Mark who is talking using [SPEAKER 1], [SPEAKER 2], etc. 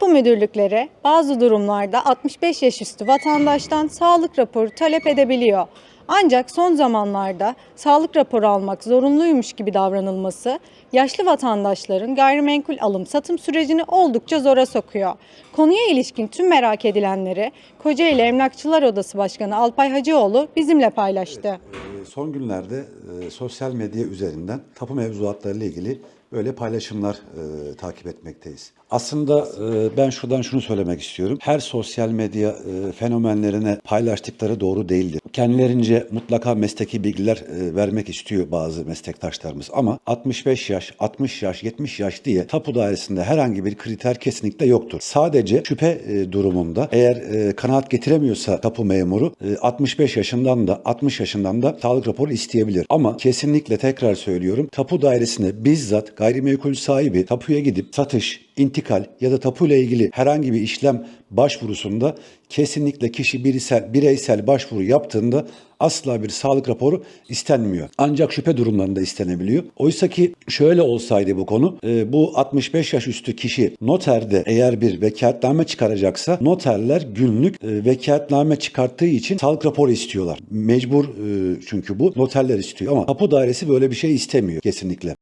[SPEAKER 1] Tapu müdürlükleri bazı durumlarda 65 yaş üstü vatandaştan sağlık raporu talep edebiliyor. Ancak son zamanlarda sağlık raporu almak zorunluymuş gibi davranılması yaşlı vatandaşların gayrimenkul alım satım sürecini oldukça zora sokuyor. Konuya ilişkin tüm merak edilenleri Kocaeli Emlakçılar Odası Başkanı Alpay Hacıoğlu bizimle paylaştı.
[SPEAKER 2] Ee, Son günlerde e, sosyal medya üzerinden tapu mevzuatlarıyla ilgili böyle paylaşımlar e, takip etmekteyiz. Aslında e, ben şuradan şunu söylemek istiyorum. Her sosyal medya e, fenomenlerine paylaştıkları doğru değildir. Kendilerince mutlaka mesleki bilgiler e, vermek istiyor bazı meslektaşlarımız ama 65 yaş, 60 yaş, 70 yaş diye tapu dairesinde herhangi bir kriter kesinlikle yoktur. Sadece şüphe e, durumunda eğer e, kanaat getiremiyorsa tapu memuru e, 65 yaşından da 60 yaşından da sağlık raporu isteyebilir. Ama kesinlikle tekrar söylüyorum tapu dairesine bizzat gayrimenkul sahibi tapuya gidip satış, intikal ya da tapu ile ilgili herhangi bir işlem başvurusunda kesinlikle kişi bireysel, bireysel başvuru yaptığında asla bir sağlık raporu istenmiyor. Ancak şüphe durumlarında istenebiliyor. Oysa ki şöyle olsaydı bu konu, e, bu 65 yaş üstü kişi noterde eğer bir vekaletname çıkaracaksa noterler günlük e, vekaletname çıkarttığı için sağlık raporu istiyorlar. Mecbur e, çünkü bu noterler istiyor ama tapu dairesi böyle bir şey istemiyor kesinlikle.